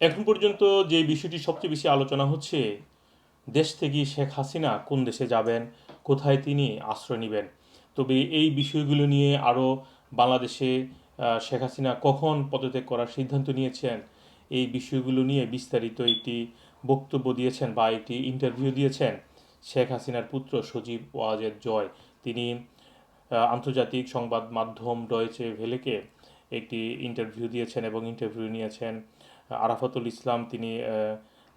এখন পর্যন্ত যে বিষয়টি সবচেয়ে বেশি আলোচনা হচ্ছে, দেশ থেকে শেখ হাসিনা কোন দেশে যাবেন, কোথায় তিনি আশ্রয় নেবেন? তবে এই বিষয়গুলো নিয়ে আরও বাংলাদেশে শেখ হাসিনা কখন পদত্যাগ করার সিদ্ধান্ত নিয়েছেন, এই বিষয়গুলো নিয়ে বিস্তারিত একটি বক্তব্য দিয়েছেন বা একটি ইন্টারভিউ দিয়েছেন শেখ হাসিনার পুত্র সজীব ওয়াজেদ জয়। তিনি আন্তর্জাতিক সংবাদ মাধ্যম ডয়েচে ভেলেকে একটি ইন্টারভিউ দিয়েছেন এবং ইন্টারভিউ নিয়েছেন। আরাফাতুল ইসলাম, তিনি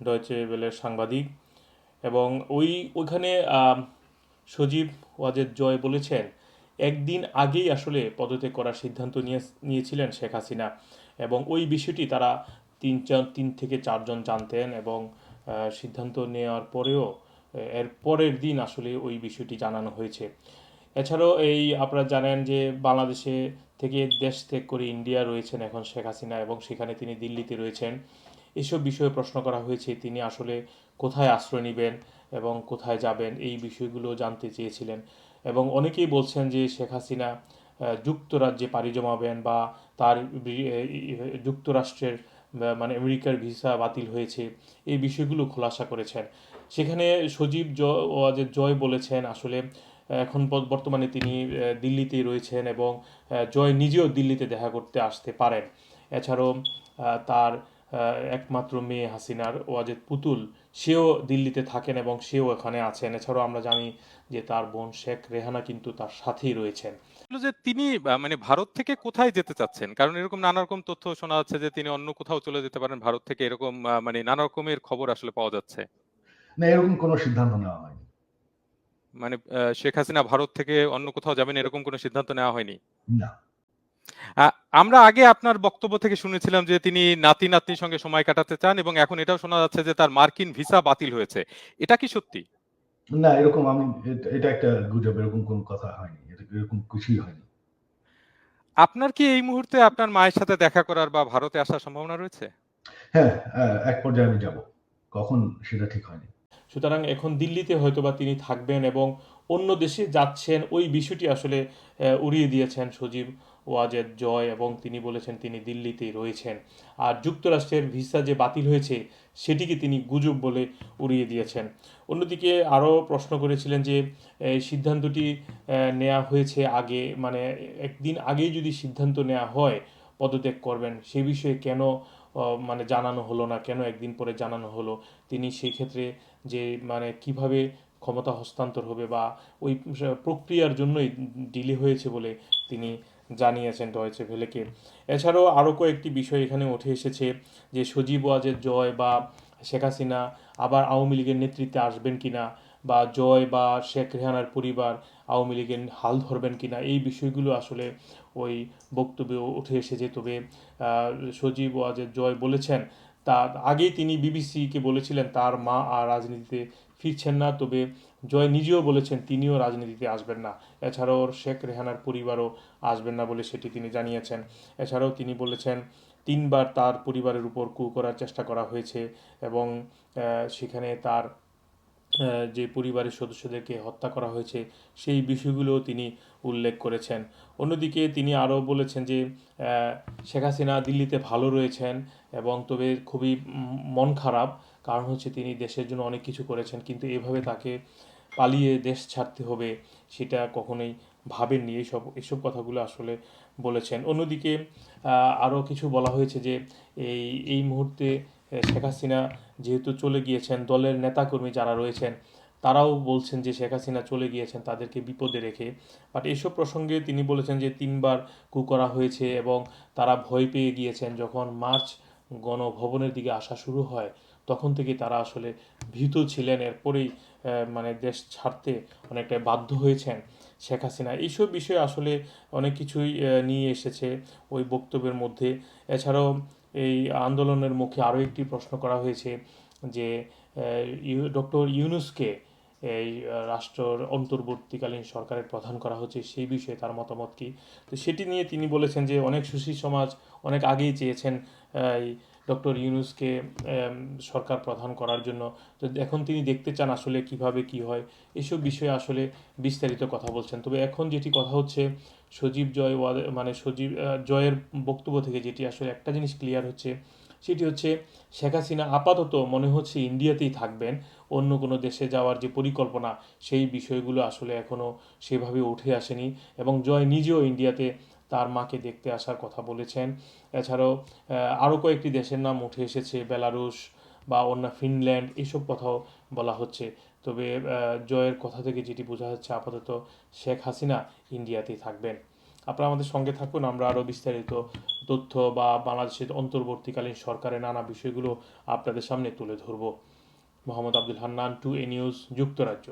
ডয়েচে ভেলের সাংবাদিক এবং ওই, ওইখানে সজীব ওয়াজেদ জয় বলেছেন, একদিন আগেই আসলে পদত্যাগ করার সিদ্ধান্ত নিয়ে, নিয়েছিলেন শেখ হাসিনা এবং ওই বিষয়টি তারা তিন চার, তিন থেকে চারজন জানতেন এবং সিদ্ধান্ত নেওয়ার পরেও এর পরের দিন আসলে ওই বিষয়টি জানানো হয়েছে। এছাড়াও এই, আপনারা জানেন যে বাংলাদেশে থেকে দেশ ত্যাগ করে ইন্ডিয়া রয়েছেন এখন শেখ হাসিনা এবং সেখানে তিনি দিল্লিতে রয়েছেন। এসব বিষয়ে প্রশ্ন করা হয়েছে, তিনি আসলে কোথায় আশ্রয় নেবেন এবং কোথায় যাবেন এই বিষয়গুলো জানতে চেয়েছিলেন। এবং অনেকেই বলছেন যে শেখ হাসিনা যুক্তরাজ্যে পাড়ি জমাবেন বা তার যুক্তরাষ্ট্রের মানে আমেরিকার ভিসা বাতিল হয়েছে, এই বিষয়গুলো খোলাসা করেছেন। সেখানে সজীব জ- ওয়াজেদ জয় বলেছেন, আসলে এখন বর্তমানে তিনি দিল্লিতেই রয়েছেন এবং জয় নিজেও দিল্লিতে দেখা করতে আসতে পারেন। এছাড়াও তার একমাত্র মেয়ে হাসিনার ওয়াজেদ পুতুল সেও দিল্লিতে থাকেন এবং সেও এখানে আছেন। এছাড়াও আমরা জানি যে তার বোন শেখ রেহানা কিন্তু তার সাথেই রয়েছেন। যে তিনি মানে ভারত থেকে কোথায় যেতে চাচ্ছেন? কারণ এরকম নানা রকম তথ্য শোনা যাচ্ছে যে তিনি অন্য কোথাও চলে যেতে পারেন। ভারত থেকে এরকম মানে নানা রকমের খবর আসলে পাওয়া যাচ্ছে। না এরকম কোনো সিদ্ধান্ত নেওয়া হয়নি। মানে শেখ হাসিনা ভারত থেকে অন্য কোথাও যাবেন এরকম কোনো সিদ্ধান্ত নেওয়া হয়নি? না। আমরা আগে আপনার বক্তব্য থেকে শুনেছিলাম যে তিনি নাতি নাতনির সঙ্গে সময় কাটাতে চান এবং এখন এটাও শোনা যাচ্ছে যে তার মার্কিন ভিসা বাতিল হয়েছে। এটা কি সত্যি? না এরকম আমি এটা একটা গুজব এরকম কোনো কথা হয়নি। এরকম কিছুই হয়নি। আপনার কি এই মুহূর্তে আপনার মায়ের সাথে দেখা করার বা ভারতে আসার সম্ভাবনা রয়েছে? হ্যাঁ এক পর্যায়ে আমি যাব। কখন সেটা ঠিক হয়নি। সুতরাং এখন দিল্লিতে হয়তোবা তিনি থাকবেন এবং অন্য দেশে যাচ্ছেন। ওই বিষয়টি আসলে উড়িয়ে দিয়েছেন সজীব ওয়াজেদ জয় এবং তিনি বলেছেন তিনি দিল্লিতেই রয়েছেন। আর যুক্তরাষ্ট্রের ভিসা যে বাতিল হয়েছে, সেটিকে তিনি গুজব বলে উড়িয়ে দিয়েছেন। অন্যদিকে আরও প্রশ্ন করেছিলেন যে এই সিদ্ধান্তটি নেওয়া হয়েছে আগে মানে একদিন আগেই যদি সিদ্ধান্ত নেওয়া হয়, পদত্যাগ করবেন, সে বিষয়ে কেন মানে জানানো হলো না, কেন একদিন পরে জানানো হলো? তিনি সেই ক্ষেত্রে যে মানে কীভাবে ক্ষমতা হস্তান্তর হবে বা ওই প্রক্রিয়ার জন্যই ডিলে হয়েছে বলে তিনি জানিয়েছেন ডয়েচে ভেলেকে এছাড়াও আরও কয়েকটি বিষয় এখানে উঠে এসেছে যে, সজীব ওয়াজের জয় বা শেখ হাসিনা আবার আওয়ামী লীগের নেতৃত্বে আসবেন কিনা বা জয় বা শেখ রেহানার পরিবার আওয়ামী লীগের হাল ধরবেন কিনা, এই বিষয়গুলো আসলে ওই বক্তব্যে উঠে এসেছে। তবে সজীব ওয়াজের জয় বলেছেন তার আগেই তিনি বিবিসিকে বলেছিলেন, তার মা আর রাজনীতিতে ফিরছেন না। তবে জয় নিজেও বলেছেন, তিনিও রাজনীতিতে আসবেন না। এছাড়াও শেখ রেহানার পরিবারও আসবেন না বলে সেটি তিনি জানিয়েছেন। এছাড়াও তিনি বলেছেন, তিনবার তার পরিবারের উপর কু করার চেষ্টা করা হয়েছে এবং সেখানে তার যে পরিবারের সদস্যদেরকে হত্যা করা হয়েছে, সেই বিষয়গুলোও তিনি উল্লেখ করেছেন। অন্যদিকে তিনি আরও বলেছেন যে শেখ হাসিনা দিল্লিতে ভালো রয়েছেন এবং তবে খুবই মন খারাপ। কারণ হচ্ছে তিনি দেশের জন্য অনেক কিছু করেছেন, কিন্তু এভাবে তাকে পালিয়ে দেশ ছাড়তে হবে সেটা কখনোই ভাবেননি। এইসব, এসব কথাগুলো আসলে বলেছেন। অন্যদিকে আরও কিছু বলা হয়েছে যে, এই এই মুহূর্তে শেখ হাসিনা যেহেতু চলে গিয়েছেন, দলের নেতাকর্মী যারা রয়েছেন, তারাও বলছেন যে শেখ হাসিনা চলে গিয়েছেন তাদেরকে বিপদে রেখে। বাট এসব প্রসঙ্গে তিনি বলেছেন যে তিনবার কু করা হয়েছে এবং তারা ভয় পেয়ে গিয়েছেন। যখন মার্চ গণভবনের দিকে আসা শুরু হয়, তখন থেকে তারা আসলে ভীত ছিলেন। এরপরেই মানে দেশ ছাড়তে অনেকটা বাধ্য হয়েছেন শেখ হাসিনা। এইসব বিষয়ে আসলে অনেক কিছুই নিয়ে এসেছে ওই বক্তব্যের মধ্যে। এছাড়াও এই আন্দোলনের মুখে আরও একটি প্রশ্ন করা হয়েছে যে ডক্টর ইউনুসকে এই রাষ্ট্রর অন্তর্বর্তীকালীন সরকারের প্রধান করা হচ্ছে সেই বিষয়ে তার মতামত কী? তো সেটি নিয়ে তিনি বলেছেন যে, অনেক সুশীল সমাজ অনেক আগেই চেয়েছেন ডক্টর ইউনুসকে সরকার প্রধান করার জন্য। তো এখন তিনি দেখতে চান আসলে কীভাবে কি হয়। এসব বিষয়ে আসলে বিস্তারিত কথা বলছেন। তবে এখন যেটি কথা হচ্ছে, সজীব জয় ওয়াদে- মানে সজীব জয়ের বক্তব্য থেকে যেটি আসলে একটা জিনিস ক্লিয়ার হচ্ছে, সেটি হচ্ছে শেখ হাসিনা আপাতত মনে হচ্ছে ইন্ডিয়াতেই থাকবেন। অন্য কোনো দেশে যাওয়ার যে পরিকল্পনা, সেই বিষয়গুলো আসলে এখনও সেভাবে উঠে আসেনি। এবং জয় নিজেও ইন্ডিয়াতে তার মাকে দেখতে আসার কথা বলেছেন। এছাড়াও আরও কয়েকটি দেশের নাম উঠে এসেছে, বেলারুশ বা অন্য ফিনল্যান্ড এইসব কথাও বলা হচ্ছে। তবে জয়ের কথা থেকে যেটি বোঝা যাচ্ছে, আপাতত শেখ হাসিনা ইন্ডিয়াতেই থাকবেন। আপনারা আমাদের সঙ্গে থাকুন, আমরা আরও বিস্তারিত তথ্য বা বাংলাদেশের অন্তর্বর্তীকালীন সরকারের নানা বিষয়গুলো আপনাদের সামনে তুলে ধরব। মোহাম্মদ আব্দুল হান্নান, টু এ নিউজ, যুক্তরাজ্য।